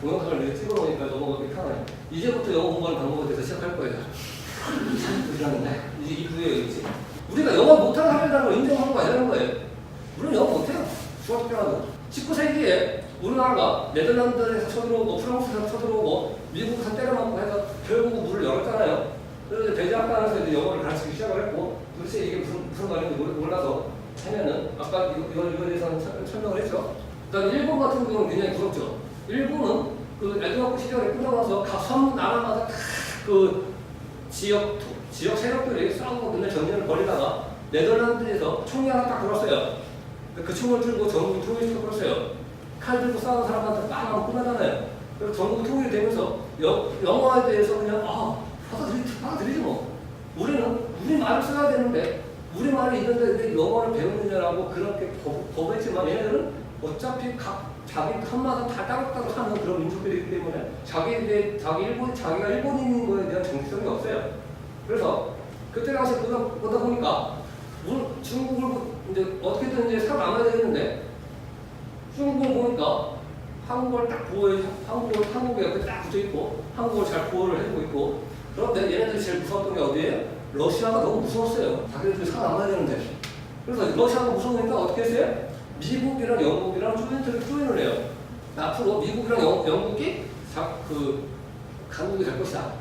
동영상을 이렇게 찍어 놓으니까 영어가 편해. 이제부터 영어 공부하는 방법에 대해서 시작할 거예요. 참 부지런한데 이제 이부에 있지. 우리가 영어 못하는 사람이라는 걸 인정하는 거 아니라는 거예요. 우리는 영어 못해요. 중학교 때라도. 19세기에 우리나라가 네덜란드에서 쳐들어오고 프랑스에서 쳐들어오고 미국에서 때려맞고 해서 결국 문을 열었잖아요. 그래서 대제학관에서 이제 영어를 가르치기 시작을 했고 도대체 이게 무슨, 무슨 말인지 몰라서 하면은 아까 이거, 이거, 이거에 대해서는 설- 설명을 했죠. 그다음에 일본 같은 경우는 굉장히 부럽죠. 일본은 그 애동학교 시절에 끝나고 각섬 나라마다 다그 지역 지역 세력들이 싸우고 맨날 전쟁을 벌이다가 네덜란드에서 총이 하나 딱 들었어요. 그 총을 들고 전국이 통일시켜 버렸어요. 칼 들고 싸우는 사람한테 딱 하면 끝나잖아요. 그래서 전국이 통일이 되면서 영, 영어에 대해서 그냥 아 받아들이지, 받아들이지 뭐. 우리는 우리 말을 써야 되는데 우리 말이 있는데 왜 영어를 배우느냐라고 그렇게 거- 거부했지만 얘네들은 어차피 각 자기 칸마다 다 따로따로 사는 그런 민족들이기 때문에 자기에 자기 일본 자기가 일본인인 거에 대한 정체성이 없어요. 그래서 그때 당시 보다, 보다 보니까 물, 중국을 이제 어떻게든 이제 살아남아야 되는데 중국을 보니까 한국을 딱 보호해 한국을 한국에 옆에 딱 붙어 있고 한국을 잘 보호를 해주고 있고 그런데 얘네들이 제일 무서웠던 게 어디예요? 러시아가 너무 무서웠어요. 자기들이 살아남아야 되는데 그래서 러시아가 무서우니까 어떻게 했어요? 미국이랑 영국이랑 조인트를 조인을 해요. 앞으로 미국이랑 영, 영국이 자, 그 강국이 될 것이다.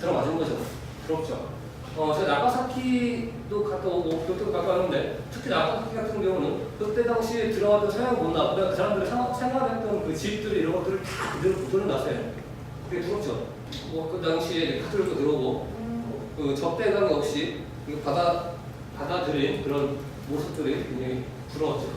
들어맞은 거죠. 부럽죠. 어, 제가 나가사키도 갔다 오고 교토도 갔다 왔는데 특히 나가사키 같은 경우는 그때 당시에 들어왔던 서양 문화, 그다음 그 사람들이 생활- 생활했던 그 집들 이런 것들을 다 그대로 보존해 놨어요. 그게 부럽죠. 뭐 그 당시에 카톨릭도 들어오고 그 적대감 없이 그 받아 받아들인 그런 모습들이 굉장히 부러웠죠.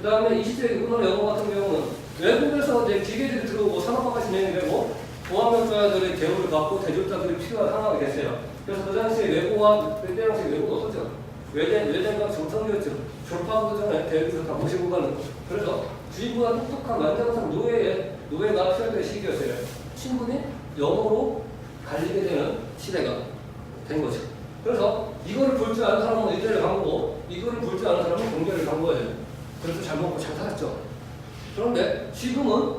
그 다음에 20세기 우리나라 영어 같은 경우는 외국에서 이제 기계들이 들어오고 산업화가 진행되고 보안업자들의 대우를 받고 대조자들이 필요한 상황이 됐어요. 그래서 그 당시에 외고와 그때 당시 외고가 없었죠. 외대, 외대가 정성이었죠. 졸업하고 전에 대학에서 다 모시고 가는 거. 그래서 주의보다 똑똑한 완전상 노예의, 노예가 필요했던 시기였어요. 신분이 영어로 갈리게 되는 시대가 된 거죠. 그래서 이거를 볼 줄 아는 사람은 의대를 간 거고 이거를 볼 줄 아는 사람은 공대를 간 거예요. 그래서 잘 먹고 잘 살았죠. 그런데 지금은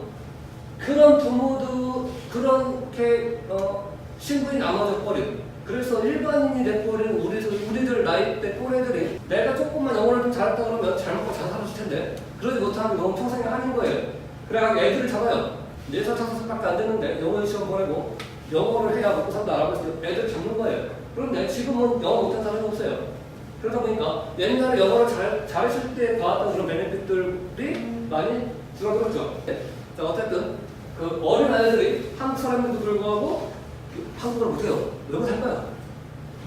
그런 부모도 그렇게 어, 신분이 남아져 버린 그래서 일반인이 돼버린 우리들, 우리들 나이 때 또래들이 내가 조금만 영어를 좀 잘했다 그러면 잘 먹고 잘 살았을 텐데 그러지 못하면 너무 평생이 한인 거예요. 그래가지고 애들을 잡아요. 4살, 5살밖에 안 됐는데 영어 시험 보내고 영어를 해야 먹고 산다라고 해서 애들 잡는 거예요. 그런데 지금은 영어 못한 사람이 없어요. 그러다 보니까 옛날에 영어를 잘, 잘했을 때 받았던 그런 베네핏들이 많이 줄어들었죠. 네. 자, 어쨌든 그 어린 아이들이 한국 사람인데도 불구하고 그 한국어를 못해요. 왜 못할까요?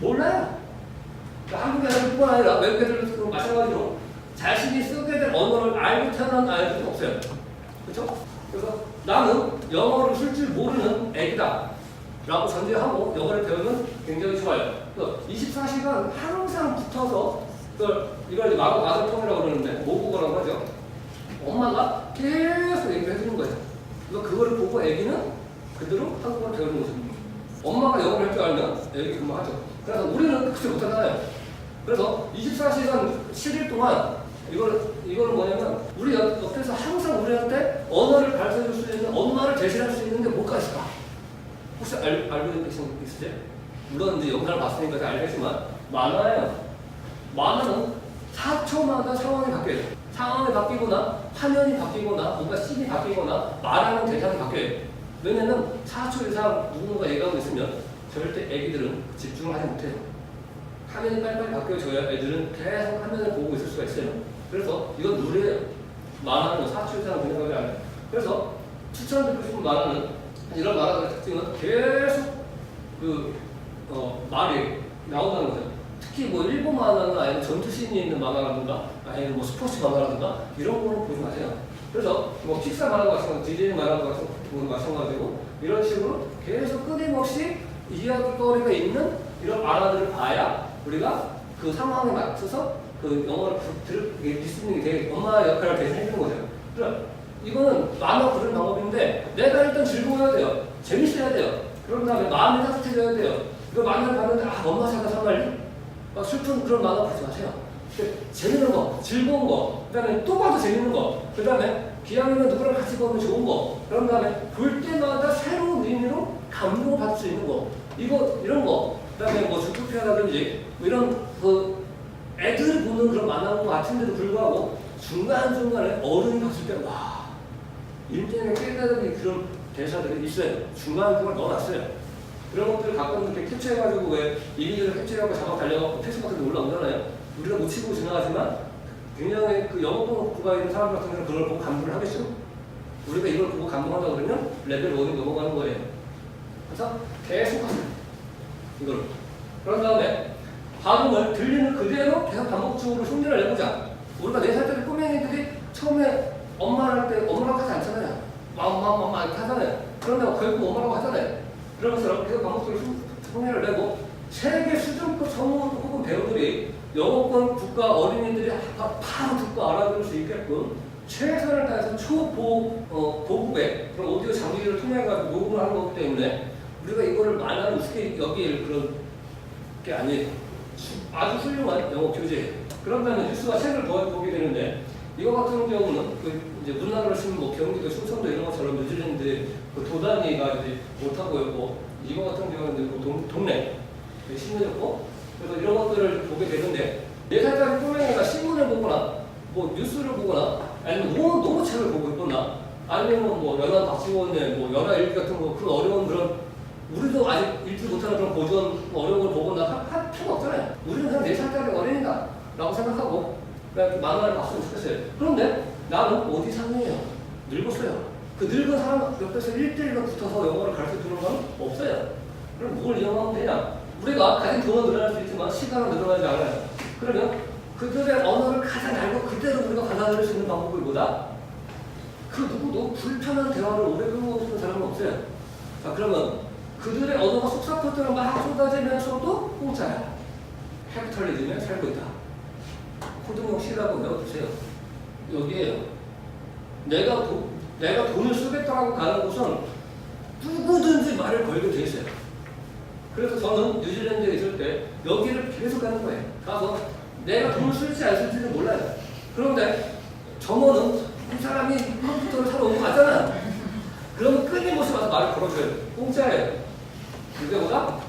몰라요. 그러니까 한국 애들뿐만 아니라 외국 애들도 마찬가지로 자신이 쓰게 될 언어를 알고 태어난 아이들도 없어요. 그렇죠? 그래서 나는 영어를 쓸 줄 모르는 애기다. 라고 전제하고 영어를 배우면 굉장히 좋아요. 그래서 24시간 항상 붙어서 그걸 이걸 마구 아들통이라고 그러는데 모국어라고 하죠. 엄마가 계속 얘기를 해주는 거예요. 그래서 그거를 보고 애기는 그대로 한국어를 배우는 거죠. 엄마가 영어를 할 줄 알면 애기 금방 하죠. 그래서 우리는 그렇게 못하잖아요. 그래서 24시간 7일 동안 이걸 이거는 뭐냐면 우리 옆- 옆에서 항상 우리한테 언어를 가르쳐 줄 수 있는 엄마를 대신할 수 있는 게 뭐가 있을까? 혹시 알, 알고 계신 분 있으세요? 물론 이제 영상을 봤으니까 다 알겠지만 만화예요. 만화는 4초마다 상황이 바뀌어요. 상황이 바뀌거나 화면이 바뀌거나 뭔가 씬이 바뀌거나 말하는 대상이 바뀌어요. 왜냐면 4초 이상 누군가 얘기하고 있으면 절대 애기들은 집중을 하지 못해요. 화면이 빨리빨리 바뀌어져야 애들은 계속 화면을 보고 있을 수가 있어요. 그래서 이건 누리예요. 만화는 4초 이상 그냥 안 해요. 그래서 추천드리고 싶은 만화는 이런 만화의 특징은 계속 그 어, 말이 나온다는 거죠. 특히 뭐 일본 만화나 아니면 전투씬이 있는 만화라든가 아니면 뭐 스포츠 만화라든가 이런 거는 보지 마세요. 그래서 뭐 픽사 만화가 마찬가지, 디즈니 거는 마찬가지고 이런 식으로 계속 끊임없이 이야기거리가 있는 이런 만화들을 봐야 우리가 그 상황에 맞춰서 그 영어를 부- 들, 이게 리스닝이 되게 엄마 역할을 대신 해주는 거죠. 그럼 이거는 만화 부르는 방법인데 내가 일단 즐거워야 돼요. 재밌어야 돼요. 그런 다음에 마음이 따뜻해져야 돼요. 이거 만화를 봤는데 아 엄마 살다 정말리? 막 슬픈 그런 만화 보지 마세요. 그 재밌는 거, 즐거운 거, 그 다음에 또 봐도 재밌는 거, 그 다음에 기왕이면 누구랑 같이 보면 좋은 거 그런 다음에 볼 때마다 새로운 의미로 감동을 받을 수 있는 거. 이거, 이런 거. 그 다음에 뭐 주토피아라든지 뭐 이런 그 애들이 보는 그런 만화인 것 같은데도 불구하고 중간중간에 어른이 봤을 때, 와, 인생에 깨달은 그런 대사들이 있어요. 중간중간 넣어놨어요. 그런 것들을 가끔 이렇게 캡처해가지고 왜 이미지를 캡처해가지고 자막 달려가고 텍스트 같은 데 올라오잖아요. 우리가 놓치고 지나가지만 굉장히 그 영어권 국가에 있는 사람 같은 경우는 그걸 보고 감동을 하겠죠. 우리가 이걸 보고 감동한다 그러면 레벨 1이 넘어가는 거예요. 그래서 계속 하세요. 이걸. 그런 다음에 발음을 들리는 그대로 계속 반복적으로 흉내를 내보자. 우리가 4살짜리 꼬맹이들이 처음에 엄마를 할때 엄마라고 하지 않잖아요. 엄마, 엄마, 엄마 이렇게 하잖아요. 그런데 결국 엄마라고 하잖아요. 그러면서 계속 반복적으로 흉- 흉내를 내고 세계 수준급 성우 혹은 배우들이 영어권 국가 어린이들이 바- 바로 듣고 알아들을 수 있게끔 최선을 다해서 초보 어, 보급의 그런 오디오 장비를 통해 가지고 녹음을 하는 거기 때문에 우리가 이거를 만화를 우습게 여길 그런 게 아니에요. 아주 훌륭한 영어 교재예요. 그런 다음에 뉴스와 책을 더 보게 되는데 이거 같은 경우는 그 이제 문화를 쓰는 뭐 경기도 충청도 이런 것처럼 뉴질랜드 그 도단위가 이제 못하고 있고 이거 같은 경우는 이제 그 동, 동네 심해졌고 그래서 이런 것들을 보게 되는데 네 살짜리 꼬맹이가 신문을 보거나 뭐 뉴스를 보거나 아니면 너무 너무 책을 보고 있거나 아니면 뭐 연합 박지원의 뭐 연합 일기 같은 거그 어려운 그런 우리도 아직 읽지 못하는 그런 고전 어려운 걸 보거나 할, 할 필요가 없잖아요. 우리는 그냥 네 살짜리 어린이다 라고 생각하고 그냥 만화를 봤으면 좋겠어요. 그런데 나는 어디 상이에요? 늙었어요. 그 늙은 사람 옆에서 1대1로 붙어서 영어를 가르쳐 주는 건 없어요. 그럼 뭘 이용하면 되냐? 우리가 가진 돈은 늘어날 수 있지만 시간은 늘어나지 않아요. 그러면 그들의 언어를 가장 알고 그대로 우리가 받아들일 수 있는 방법이 뭐다? 그 누구도 불편한 대화를 오래 끌고 싶은 사람은 없어요. 자, 그러면 그들의 언어가 속사포들을 막 쏟아지면서도 공짜야. 캐피털리즘에 살고 있다. 코드용 C라고 외워두세요. 여기에요. 내가, 도, 내가 돈을 쓰겠다고 가는 곳은 누구든지 말을 걸게 돼 있어요. 그래서 저는 뉴질랜드에 있을 때 여기를 계속 가는 거예요. 가서 내가 돈을 쓸지 안 쓸지는 몰라요. 그런데 점원은 이 사람이 컴퓨터를 사러 온 거 맞잖아. 그러면 끊임없이 와서 말을 걸어줘요. 공짜예요. 그게 뭐다?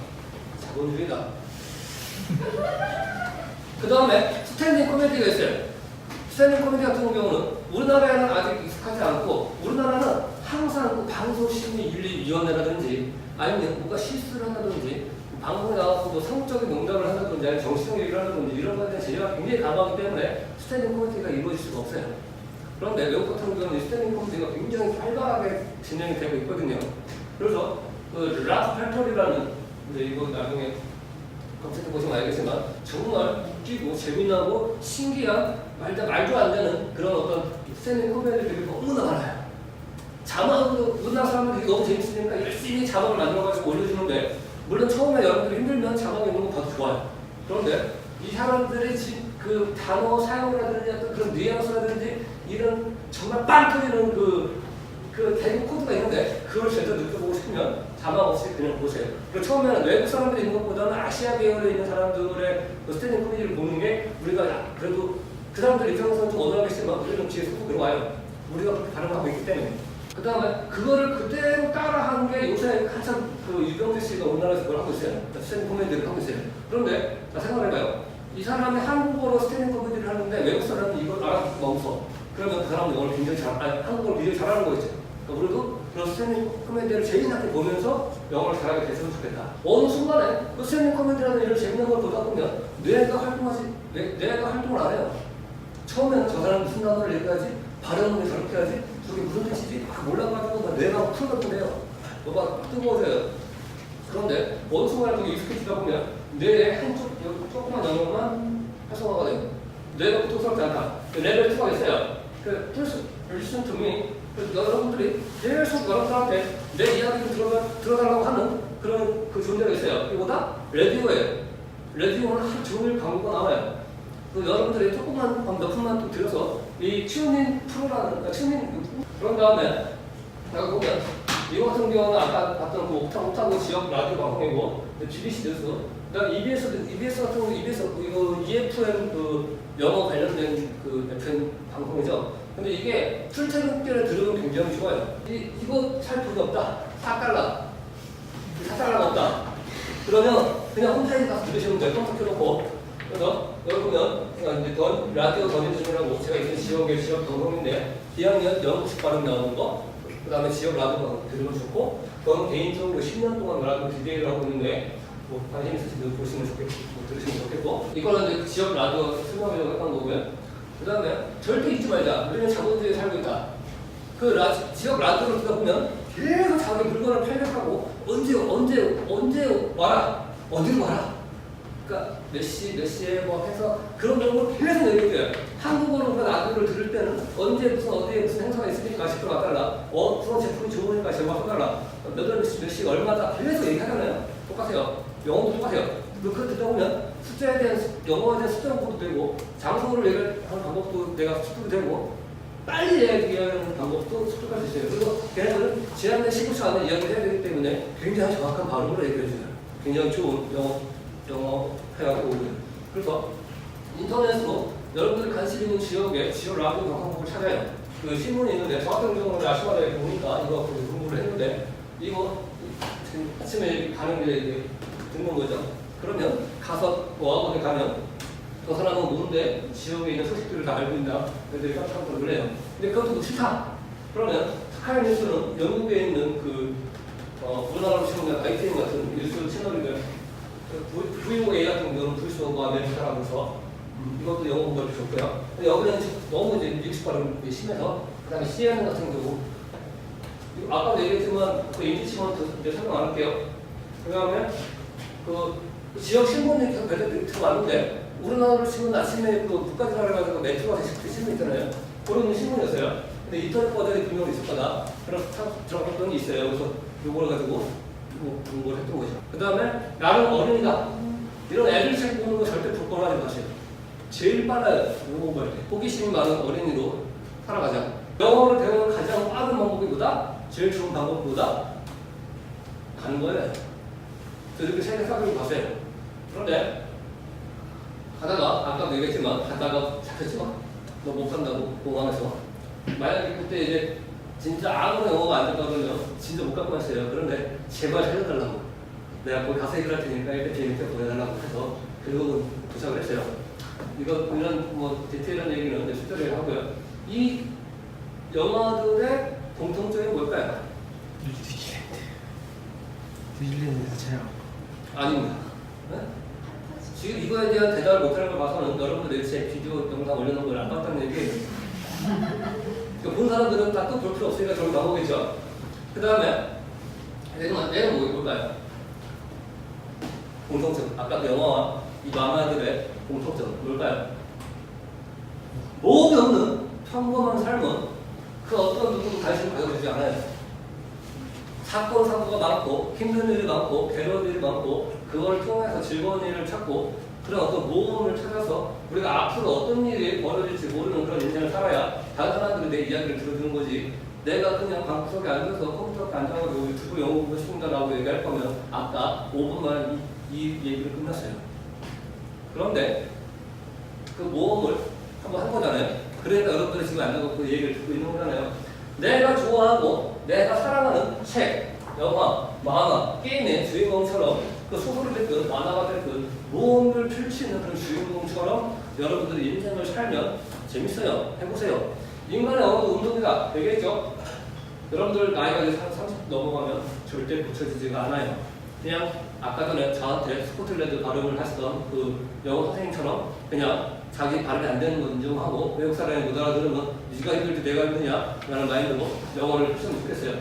자본주의다. 그 다음에 스탠딩 코미디가 있어요. 스탠딩 코미디 같은 경우는 우리나라에는 아직 익숙하지 않고 우리나라는 항상 그 방송심의윤리위원회라든지 아니면 뭔가 실수를 한다든지 방송에 나와서 뭐 성적인 농담을 한다든지 아니면 정치적 얘기를 한다든지 이런 거에 대한 제재가 굉장히 강하기 때문에 스탠딩 코미디가 이루어질 수가 없어요. 그런데 외국 같은 경우는 이 스탠딩 코미디가 굉장히 활발하게 진행이 되고 있거든요. 그래서 그 라프 팩토리라는 근데 이거 나중에 검색해 보시면 알겠지만 정말 웃기고 재미나고 신기한 말도 말도 안 되는 그런 어떤 스탠딩 코미디들이 너무나 많아요. 자막으로 우리나라 사람들이 너무 재밌으니까 열심히 자막을 만들어가지고 올려주는데 물론 처음에 여러분들이 힘들면 자막에 있는 거 봐도 좋아요. 그런데 이 사람들의 지- 그 단어 사용이라든지 어떤 그런 뉘앙스라든지 이런 정말 빵 터지는 그, 그 대구 코드가 있는데 그걸 제대로 느껴보고 싶으면 자막 없이 그냥 보세요. 그리고 처음에는 외국 사람들이 있는 것보다는 아시아 계열에 있는 사람들의 그 스탠딩 코미디를 보는 게 우리가 그래도 그 사람들 입장에서는 좀 어려하겠지만 우리는 뒤에서 훅 들어와요. 우리가 그렇게 반응하고 있기 때문에. 그 다음에 그거를 그대로 따라하는 게 요새 한참 그 유병재 씨가 우리나라에서 그걸 하고 있어요. 스탠딩 코미디를 하고 있어요. 그런데 자 생각해봐요. 이 사람이 한국어로 스탠딩 코미디를 하는데 외국 사람이 이걸 알아듣고 멈춰. 그러면 그 사람은 영어를 굉장히 잘, 아니 한국어를 굉장히 잘하는 거겠죠. 그러니까 우리도 그런 스탠딩 코미디를 재미나게 보면서 영어를 잘하게 됐으면 좋겠다. 어느 순간에 그 스탠딩 코미디라는 이런 재밌는 걸 보다 보면 뇌가 활동하지, 뇌, 뇌가 활동을 안 해요. 처음에는 저 사람 무슨 단어를 얘기하지? 발음을 왜 저렇게 하지? 저게 무슨 뜻이지? 막 몰라가지고 막 뇌가 풀어던데요. 뭐가 뜨거워져요. 그런데 어느 순간에 그게 익숙해지다 보면 뇌의 한쪽 조그만 영역만 활성화가 돼요. 뇌가 고통스럽지 않다. 그 레벨 2가 있어요. 그 to me. 그 여러분들이 계속 여러분들한테 내 이야기를 들어, 들어달라고 하는 그런 그 존재가 있어요. 이거보다 라디오예요. 라디오는 하루 종일 광고가 나와요. 그 여러분들이 조금만 몇 분만 또 들여서 이 튜닝 프로라는 아, 튜닝 그런 다음에 내가 보면 이거 같은 경우는 아까 봤던 그 옥타 옥타고 지역 라디오 방송이고 BBC 뉴스 그다음 EBS EBS 같은 경우 EBS 이거 EFM 그 영어 관련된 그 FM 방송이죠 근데 이게 출퇴근길에 들으면 굉장히 좋아요. 이, 이거 살 필요 없다. 4달러. 4달러가 없다. 그러면 그냥 홈페이지 가서 들으시면 돼요. 컴퓨터 켜놓고. 그래서 제가 이제 던, 라디오 더미즈이라고 제가 있는 지역의 지역 방송인데 2학년 영국식 발음 나오는 거, 그 다음에 지역 라디오 들으면 좋고, 저는 개인적으로 10년 동안 라디오 DJ를 하고 있는데 뭐 관심 있으시면 보시면 좋겠고, 뭐 들으시면 좋겠고, 이거는 이제 그 지역 라디오 설명하려고 했던 거고요. 그 다음에 절대 잊지 말자. 우리는 자본주의에 살고 있다. 그 라, 지역 라디오를 듣다 보면 계속 자기 물건을 팔려가고 언제 언제 언제 와라? 어디로 와라? 그러니까 몇 시 몇 시에 뭐 해서 그런 정보를 계속 얘기해요. 한국어로 그 라디오를 들을 때는 언제 무슨 어디에 무슨 행사가 있으니까 10분 와달라. 어 무슨 제품이 좋으니까 제가 와달라. 몇월몇시 얼마다 계속 얘기하잖아요. 똑같아요. 영어도 똑같아요. 그 그거 듣다 보면 숫자에 대한 수- 영어에 대한 숫자 공부도 되고 장소를 얘기하는 방법도 내가 습득이 되고 빨리 얘기하는 방법도 습득할 수 있어요. 그리고 걔네들은 제한된 15초 안에 이야기를 해야 되기 때문에 굉장히 정확한 발음으로 얘기를 해줘요. 굉장히 좋은 영어, 영어 해갖고. 그래서 인터넷으로 여러분들이 관심 있는 지역의 지역 라디오 방송국을 찾아요. 그 신문이 있는데 정확경정을 아시마다에 보니까 이거 그 공부를 했는데 이거 아침에 가는 이제 듣는 거죠. 그러면 가서 뭐 어디 가면 저 사람은 모르는데 지역에 있는 소식들을 다 알고 있나 애들이 깜짝 놀래요. 근데 그것도 싫다. 그러면 스카이 뉴스는 영국에 있는 그 어, 우리나라로 치면 ITN 같은 뉴스 채널인데 그 VOA 같은 경우는 브리스 오브 아메리카라면서 음, 이것도 영어 공부할 때 좋고요. 근데 여기는 너무 이제 미국 발음이 심해서 그다음에 CNN 같은 경우 아까도 얘기했지만 그 인지치만 이제 설명 안 할게요. 그다음에 그 지역 신문이 계속 매달 들어왔는데 우리나라로 치면 아침에 그 국가지라 해가지고 매트가 그 신문 있잖아요. 그런 신문이었어요. 근데 인터넷 버전이 분명히 있을 거다. 참 들어갔던 게 있어요. 그래서 요걸 가지고 뭐 공부를 했던 거죠. 그 다음에 나는 어른이다. 이런 애들 책 보는 거 절대 부끄러워하지 마세요. 제일 빨라요. 공부할 때. 호기심이 많은 어린이로 살아가자. 영어를 배우는 가장 빠른 방법이 뭐다? 제일 좋은 방법보다 가는 거예요. 이렇게 싸들고 가세요. 그런데 가다가 아까도 얘기했지만 가다가 잡혔지만 너 못 간다고 공항에서 만약에 그때 이제 진짜 아무런 영어가 안 그러면 진짜 못 갖고 왔어요. 그런데 제발 살려달라고 내가 거기 가서 얘기를 할 테니까 일단 비행기 보내달라고 해서 결국은 도착을 했어요. 이거 이런 뭐 디테일한 얘기는 실제로 하고요. 이 영화들의 공통점이 뭘까요? 뉴질랜드. 뉴질랜드에서 촬영. 아닙니다. 네? 지금 이거에 대한 대답을 못하는 걸 봐서는 여러분들 제 비디오 영상 올려놓은 걸 안 봤다는 얘기예요. 그러니까 본 사람들은 다 또 볼 필요 없으니까 저기 나오겠죠. 그 다음에 내가 내가 뭐 볼까요? 공통점. 아까 그 영화와 이 만화들의 공통점 뭘까요? 목이 없는 평범한 삶은 그 어떤 누구도 관심 가져주지 않아요. 사건 사고가 많고 힘든 일이 많고 괴로운 일이 많고 그걸 통해서 즐거운 일을 찾고 그런 어떤 모험을 찾아서 우리가 앞으로 어떤 일이 벌어질지 모르는 그런 인생을 살아야 다른 사람들이 내 이야기를 들어주는 거지. 내가 그냥 방구석에 앉아서 컴퓨터 앉아가지고 유튜브 영어 보고 싶다라고 얘기할 거면 아까 5분만 이, 이 얘기를 끝났어요. 그런데 그 모험을 한번 한 거잖아요. 그러니까 여러분들이 지금 앉아서 그 얘기를 듣고 있는 거잖아요. 내가 좋아하고 내가 사랑하는 책, 영화, 만화, 게임의 주인공처럼 그 소설이 됐든 만화가 됐든 모험을 펼치는 그런 주인공처럼 여러분들이 인생을 살면 재밌어요. 해보세요. 인간의 언어도 운동이다. 되겠죠? 여러분들 나이가 이제 30 넘어가면 절대 고쳐지지가 않아요. 그냥 아까 전에 저한테 스코틀랜드 발음을 하시던 그 영어 선생님처럼 그냥 자기 발음이 안 되는 거 인정하고 외국 사람이 못 알아들으면 네가 힘들지 내가 힘드냐 라는 마인드로 영어를 했으면 좋겠어요.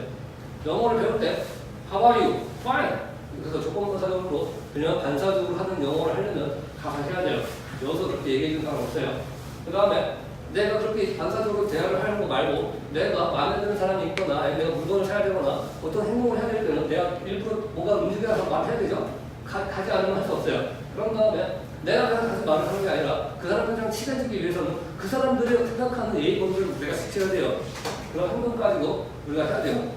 영어를 배울 때 How are you? Fine. 그래서 조건부사적으로 그냥 반사적으로 하는 영어를 하려면 가서 해야 돼요. 여기서 그렇게 얘기해 주는 사람 없어요. 그 다음에 내가 그렇게 반사적으로 대화를 하는 거 말고 내가 마음에 드는 사람이 있거나 아니면 내가 물건을 사야 되거나 어떤 행동을 해야 될 때는 내가 일부러 뭔가 움직여서 말해야 되죠. 가, 가지 않으면 할 수 없어요. 그런 다음에 내가 그냥 가서 말을 하는 게 아니라 그 사람들이랑 친해지기 위해서는 그 사람들이 생각하는 예의 범죄를 내가 지켜야 돼요. 그런 행동까지도 우리가 해야 돼요.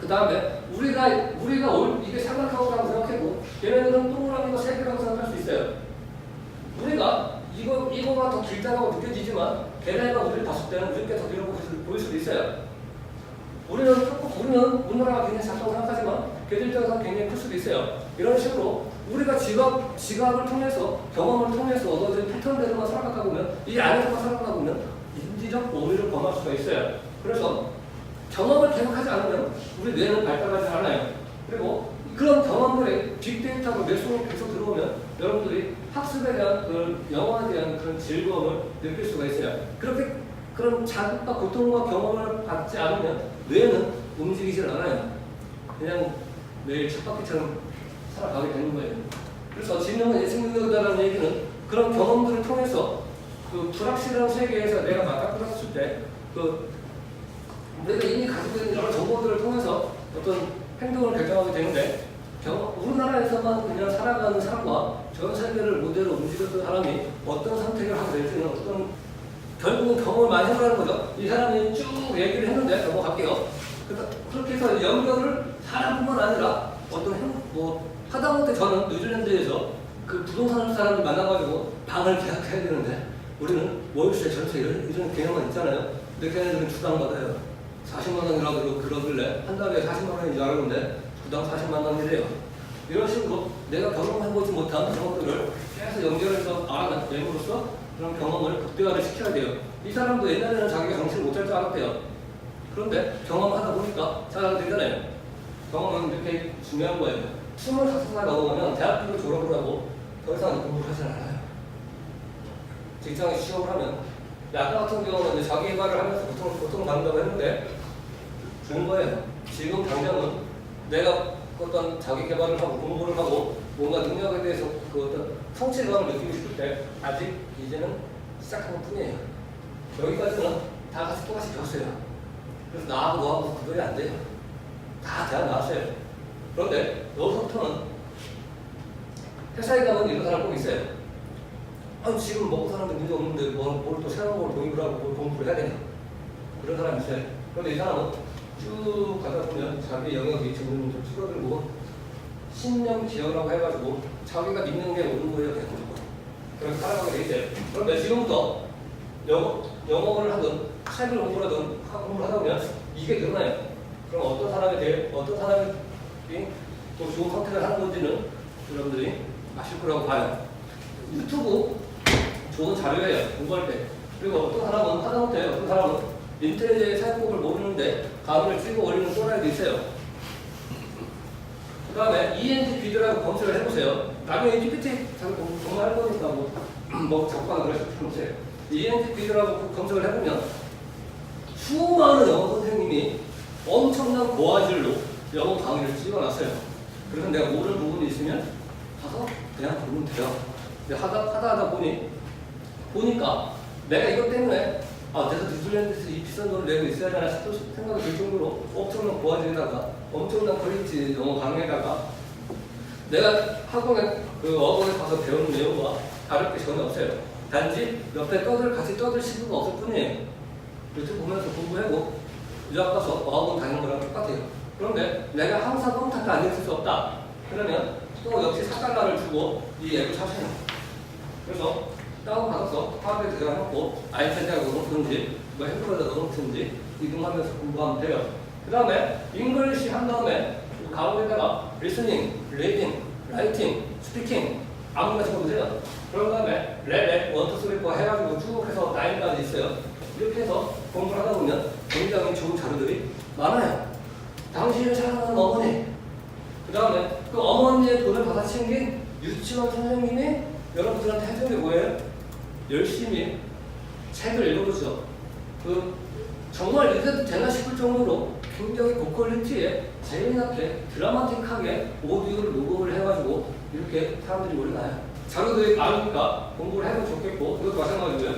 그 다음에 우리가 우리가 올 이게 삼각형이라고 생각해도 얘네들은 동그라미가 세 개라고 생각할 수 있어요. 우리가 이거, 이거가 더 길다고 느껴지지만 걔네가 우리를 봤을 때는 우리께 더 길어 보일, 수도 있어요. 우리는 우리는 우리나라가 굉장히 작다고 생각하지만 걔들 입장에서는 굉장히 클 수도 있어요. 이런 식으로 우리가 지각, 지각을 통해서 경험을 통해서 얻어진 패턴대로만 살아가다 보면 이 안에서만 살아가다 보면 인지적 오류를 범할 수가 있어요. 그래서 경험을 계속하지 않으면 우리 뇌는 발달하지 않아요. 그리고 그런 경험들이 빅데이터로 뇌 속으로 계속 들어오면 여러분들이 학습에 대한 그 영어에 대한 그런 즐거움을 느낄 수가 있어요. 그렇게 그런 자극과 고통과 경험을 받지 않으면 뇌는 움직이질 않아요. 그냥 매일 쳇바퀴처럼 살아가게 되는 거예요. 그래서 진정한 예측능력이라는 얘기는 그런 경험들을 통해서 그 불확실한 세계에서 내가 맞닥뜨렸을 때그 우리가 이미 가지고 있는 여러 정보들을 통해서 어떤 행동을 결정하게 되는데 경, 우리나라에서만 그냥 살아가는 사람과 전 세계를 모델로 움직였던 사람이 어떤 선택을 하게 될지는 어떤 결국은 경험을 많이 해보라는 거죠. 이 사람이 쭉 얘기를 했는데 넘어갈게요. 그렇게 해서 연결을 사람뿐만 아니라 어떤 행, 뭐 하다못해 저는 뉴질랜드에서 그 부동산 사람들 만나가지고 방을 계약해야 되는데 우리는 월세 전세 이런, 개념만 있잖아요. 근데 걔네들은 주당 받아요. 40만 원이라고 그러길래 한 달에 40만 원인 줄 알았는데 주당 40만 원이래요. 이런 식으로 내가 경험해보지 못한 경험들을 계속 연결해서 알아내므로써 그런 경험을 극대화를 시켜야 돼요. 이 사람도 옛날에는 자기가 정신을 못잘줄 알았대요. 그런데 경험하다 보니까 잘하게 되잖아요. 경험은 이렇게 중요한 거예요. 25살 넘어가면 대학교를 졸업을 하고 더 이상 공부를 하지 않아요. 직장에 취업을 하면 아까 같은 경우는 이제 자기 개발을 하면서 보통, 보통 받는다고 했는데 좋은 거예요. 지금 당장은 내가 어떤 자기 개발을 하고 공부를 하고 뭔가 능력에 대해서 그 어떤 성취감을 느끼고 싶을 때 아직 이제는 시작하는 뿐이에요. 여기까지는 다 같이 똑같이 배웠어요. 그래서 나하고 너하고 구별이 안 돼요. 다 대학 나왔어요. 그런데 여기서부터는 회사에 가면 이런 사람 꼭 있어요. 아니 지금 먹고 사는데 문제 없는데 뭘또 새로운 걸 도입을 하고 뭘 공부를 해야 되냐? 그런 사람이 있어요. 그런데 이 사람은 쭉 가다 보면 자기 영역이 점점 좀 줄어들고 신념 기여라고 해가지고 자기가 믿는 게 옳은 거예요 무조건 그렇게 살아가게 돼 있어요. 그런데 지금부터 영어, 영어를 하든 책을 공부를 하든 하- 공부를 하다 보면 이게 늘어나요. 그럼 어떤 사람에 대해 어떤 사람이 또 좋은 선택을 하는 건지는 여러분들이 아실 거라고 봐요. 유튜브 좋은 자료예요. 공부할 때. 그리고 어떤 사람은 하다못해 어떤 사람은 인터넷의 사용법을 모르는데 가문을 찍어 올리는 또라이도 있어요. 그 다음에 ENTP라고 검색을 해보세요. 나중에 GPT 정말 할 거니까 뭐, 뭐 잠깐 그래서 보세요. ENTP라고 검색을 해보면 수많은 영어 선생님이 엄청난 고화질로 영어 강의를 찍어놨어요. 그래서 내가 모르는 부분이 있으면 가서 그냥 보면 돼요. 근데 하다, 하다 하다 보니 보니까 내가 이것 때문에 아 내가 뉴질랜드에서 이 비싼 돈을 내고 있어야 되나 싶을 생각이 들 정도로 엄청난 고화질에다가 엄청난 퀄리티 영어 강의에다가 내가 학원에 그 어학원에 가서 배우는 내용과 다를 게 전혀 없어요. 단지 옆에 떠들 같이 떠들 시도가 없을 뿐이에요. 유튜브 보면서 공부하고 유학 가서 어학원 다니는 거랑 똑같아요. 그런데 내가 항상 컴퓨터에 앉아있을 수 없다. 그러면 또 역시 4달러를 주고 이 앱을 사셔요. 그래서 다운받아서 파악에 들어가놓고 아이패드에 넣어놓든지 뭐 핸드폰에다 넣어놓든지 이동하면서 공부하면 돼요. 그 다음에 잉글리시 한 다음에 그 가운데다가 리스닝, 리딩, 라이팅, 스피킹 아무나 적어보세요. 그런 다음에 랩에 원투 쓰리포 해가지고 쭉 해서 나인까지 있어요. 이렇게 해서 공부를 하다 보면 굉장히 좋은 자료들이 많아요. 당신을 사랑하는 어머니 그 다음에 그 어머니의 돈을 받아 챙긴 유치원 선생님이 여러분들한테 해준 게 뭐예요? 열심히 책을 읽어보죠. 그 정말 이래도 되나 싶을 정도로 굉장히 고퀄리티에 재미나게 드라마틱하게 오디오를 녹음을 해가지고 이렇게 사람들이 올려놔요. 자료들이 많으니까 공부를 해도 좋겠고 이것도 마찬가지고요.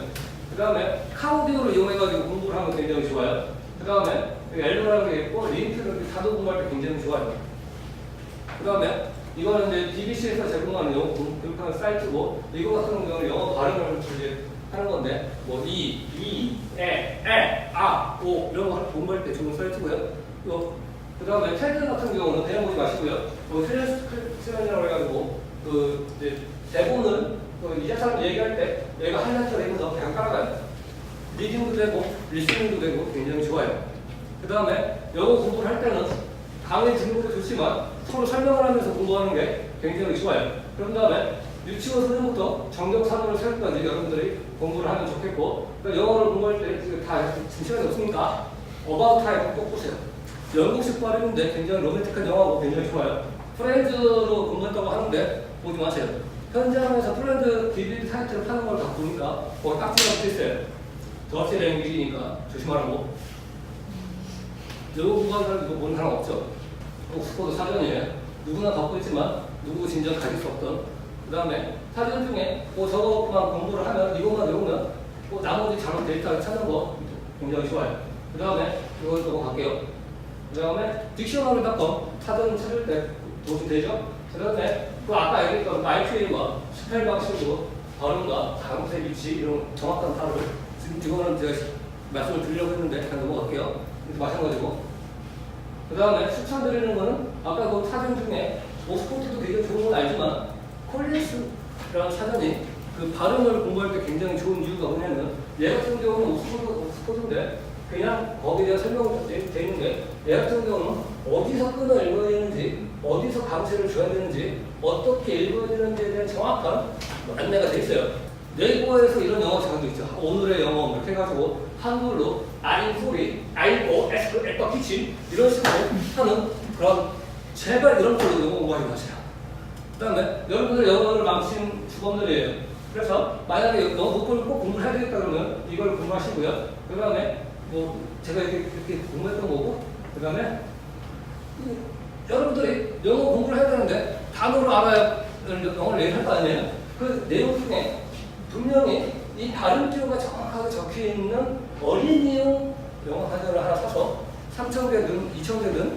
그 다음에 카오디오를 이용해가지고 공부를 하면 굉장히 좋아요. 그 다음에 엘로라는 게 있고 링크를 자동 공부할 때 굉장히 좋아요. 그 다음에 이거는 이제 BBC에서 제공하는 영어 공- 교육하는 사이트고 이거 같은 경우는 영어 발음을 이제 하는 건데 뭐 이, 이, 에, 에, 아, 오 이런 거 공부할 때 좋은 사이트고요. 그 다음에 테드 같은 경우는 그냥 보지 마시고요. 뭐 트랜스크립션이라고 해가지고 그 이제 대본을 그 이자처럼 얘기할 때 얘가 하이라이트가 되면서 그냥 따라가요. 리딩도 되고 리스닝도 되고 굉장히 좋아요. 그 다음에 영어 공부를 할 때는 강의 듣는 것도 좋지만 서로 설명을 하면서 공부하는 게 굉장히 좋아요. 그런 다음에 유치원 수준부터 정적 산업을 세울까지 여러분들이 공부를 하면 좋겠고 그러니까 영어를 공부할 때다 지금 시간이 없으니까 어바웃 타임 꼭 보세요. 영국식 발음인데 굉장히 로맨틱한 영화고 굉장히 좋아요. 프렌즈로 공부했다고 하는데 보지 마세요. 현장에서 프렌즈 DVD 타이틀을 파는 걸 다 보니까 거기 딱지가 있어요. 더치 랭귀지니까 조심하라고. 영어 공부하는 사람 이거 보는 사람 없죠. 옥스퍼드 사전이에요. 누구나 갖고 있지만 누구 진정 가질 수 없던. 그 다음에 사전 중에 뭐 저것만 공부를 하면 이것만 외우면 뭐 나머지 자료 데이터를 찾는 거 굉장히 좋아요. 그 다음에 이걸 또 갈게요. 그 다음에 딕셔너리닷컴 사전 찾을 때 도움이 되죠. 그 다음에 그 아까 얘기했던 IQA와 스펠 방식으로 발음과 단어의 위치 이런 정확한 단어를 지금 이거는 제가 말씀을 드리려고 했는데 그냥 넘어갈게요. 마찬가지고 그 다음에 추천드리는 거는 아까 그 사전 중에 오스포트도 되게 좋은 건 알지만 콜린스라는 사전이 그 발음을 공부할 때 굉장히 좋은 이유가 뭐냐면 얘 같은 경우는 오스포트, 오스포트인데 그냥 거기에 대한 설명이 돼, 돼 있는데 얘 같은 경우는 어디서 끊어 읽어야 되는지 어디서 강세를 줘야 되는지 어떻게 읽어야 되는지에 대한 정확한 안내가 돼 있어요. 네이버에서 이런 영어 자료도 있죠. 오늘의 영어 이렇게 해가지고 한글로 아인 소리, 아이고, 에스크, 에퍼, 키친 이런 식으로 하는 그런 제발 이런 걸로 영어 공부하지 마세요. 그 다음에 여러분들 영어를 망친 주범들이에요. 그래서 만약에 영어 목표를 꼭 공부를 해야 되겠다 그러면 이걸 공부하시고요. 그 다음에 뭐 제가 이렇게, 이렇게 공부했던 거고 그 다음에 여러분들이 영어 공부를 해야 되는데 단어를 알아야 영어를 얘기할 거 아니에요? 그 내용 중에 분명히 이 발음표가 정확하게 적혀 있는 어린이용 영어 단어를 하나 사서 3,000개든 2,000개든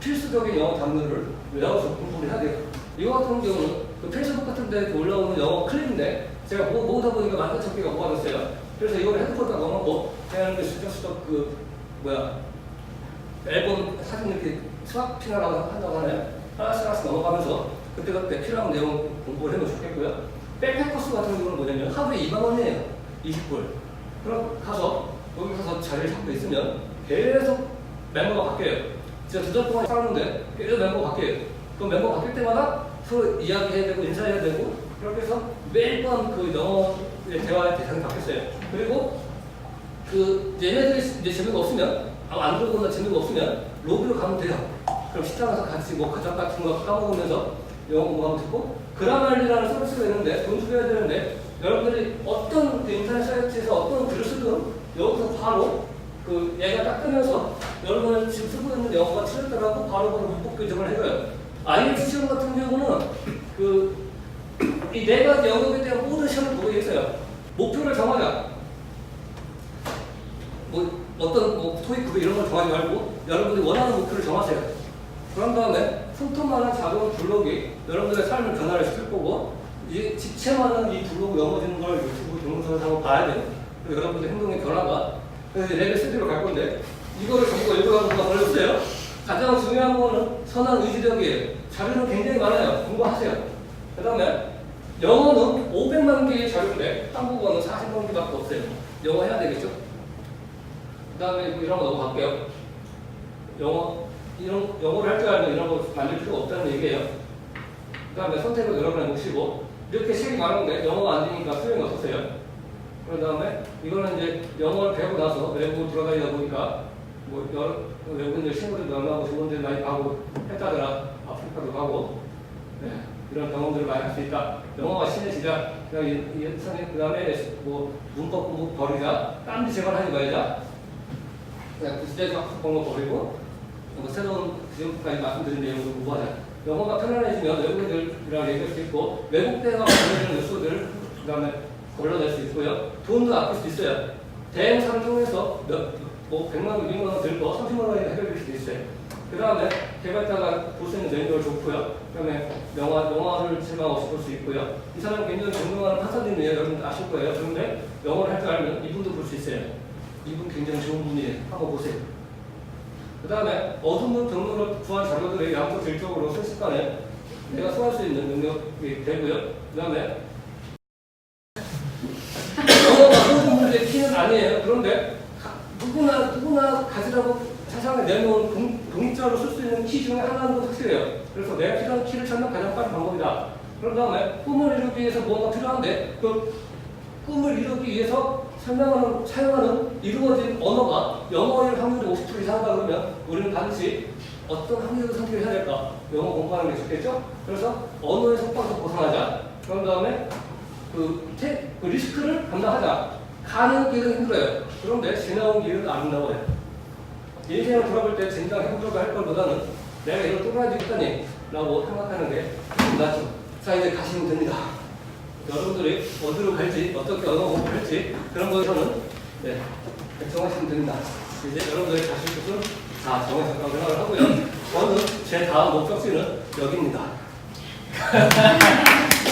필수적인 영어 단어를 외워서 공부를 해야 돼요. 이거 같은 경우는 그 페이스북 같은 데 올라오는 영어 클립인데 제가 보, 보다 보니까 만천 개가 모아졌어요. 그래서 이걸 핸드폰에다 넣어놓고 그냥 이렇게 수적수적 그 뭐야 앨범 사진 이렇게 스와핑하라고 한다고 하나요? 하나씩 하나씩 넘어가면서 그때그때 필요한 내용 공부를 해보면 좋겠고요. 백패커스 같은 경우는 뭐냐면 하루에 2만 원이에요. 20불. 그럼 가서 여기 가서 자리를 잡고 있으면 계속 멤버가 바뀌어요. 진짜 두 달 동안 살았는데 계속 멤버가 바뀌어요. 그럼 멤버 바뀔 때마다 서로 이야기해야 되고 인사해야 되고 그렇게 해서 매번 그 영어의 대화의 대상이 바뀌었어요. 그리고 그 얘네들이 이제 재미가 없으면 아, 안 들어보나 재미가 없으면 로비로 가면 돼요. 그럼 식당에서 같이 뭐 과자 같은 거 까먹으면서 영어 공부하면 듣고 그라말리라는 서비스가 있는데 돈 주셔야 되는데 여러분들이 어떤 그 인터넷 사이트에서 어떤 글을 쓰든 여기서 바로 그 얘가 딱 뜨면서 여러분 지금 쓰고 있는 영어가 틀렸더라고 바로 바로 문법 교정을 해줘요. IELTS 시험 같은 경우는 그 이 네 가지 영역에 대한 모든 시험을 보게 있어요. 목표를 정하자. 뭐 어떤 뭐 토익 급여 이런 걸 정하지 말고 여러분들이 원하는 목표를 정하세요. 그런 다음에 손톱만한 작은 블록이 여러분들의 삶을 변화를 시킬 거고 이 집채만한 이 블록 넘어지는 걸 유튜브 동영상을 한번 봐야 돼요. 여러분들 행동의 변화가 그래서 레벨 3로 갈 건데 이거를 전부 읽어가는 누가 걸렸어요. 가장 중요한 거는 선한 의지력이에요. 자료는 굉장히 많아요. 공부하세요. 그 다음에 영어는 500만 개의 자료인데 한국어는 40만 개밖에 없어요. 영어 해야 되겠죠? 그 다음에 이런 거 넘어갈게요. 영어, 이런, 영어를 할 줄 알면 이런 거 만들 필요가 없다는 얘기예요. 그 다음에 선택을 여러분의 몫이고, 이렇게 책이 많은데 영어가 안 되니까 소용이 없었어요. 그 다음에 이거는 이제 영어를 배우고 나서 외국 들어가다 보니까 뭐 여러 외국인들 친구들 만나고 좋은 데 많이 가고 했다더라. 아프리카도 가고. 네, 이런 경험들을 많이 할 수 있다. 영어가 이, 그 다음에 뭐 문법 공부 버리자. 딴데 제발 하지 말자. 그냥 구시대적 학습 공부 버리고 뭐 새로운 지금까지 말씀드린 내용을 공부하자. 영어가 편안해지면 외국인들이랑 얘기할 수 있고 외국 대가 보내는 뉴스들 그다음에 걸러낼 수 있고요. 돈도 아낄 수 있어요. 대행 상종에서 몇, 뭐 100만 원, 200만 원 들고 30만 원에 해결될 수도 있어요. 그 다음에 개발자가 볼 수 있는 내용도 좋고요. 그 다음에 영화, 영화를 실망 없이 볼 수 있고요. 이 사람 굉장히 존경하는 판사님이에요. 여러분들 아실 거예요. 그런데 영어를 할 줄 알면 이분도 볼 수 있어요. 이분 굉장히 좋은 분이에요. 한번 보세요. 그 다음에 어둠은 등으로 구한 자료들의 양보 질적으로 순식간에 내가 소화할 수 있는 능력이 되고요. 그 다음에 아니에요. 그런데 누구나 누구나 가지라고 세상에 내놓은 공, 짜로 쓸 수 있는 키 중에 하나는 건 확실해요. 그래서 내가 필요한 키를 찾는 가장 빠른 방법이다. 그런 다음에 꿈을 이루기 위해서 뭐가 필요한데 그 꿈을 이루기 위해서 설명하는 사용하는 이루어진 언어가 영어일 확률이 50% 이상이다 그러면 우리는 반드시 어떤 확률을 선택해야 될까? 영어 공부하는 게 좋겠죠? 그래서 언어의 속박에서 벗어나자. 그런 다음에 그, 테, 그 리스크를 감당하자. 가는 길은 힘들어요. 그런데 지나온 길은 아름다워요. 인생을 돌아볼 때 진작 힘들고 할 것보다는 내가 이걸 뚫어야겠다니 라고 생각하는 게 낫죠. 자, 이제 가시면 됩니다. 여러분들이 어디로 갈지, 어떻게 언어 공부를 할지 그런 거에서는 네, 결정하시면 됩니다. 이제 여러분들이 가실 곳은 다 정해졌다고 생각을 하고요. 저는 제 다음 목적지는 여기입니다.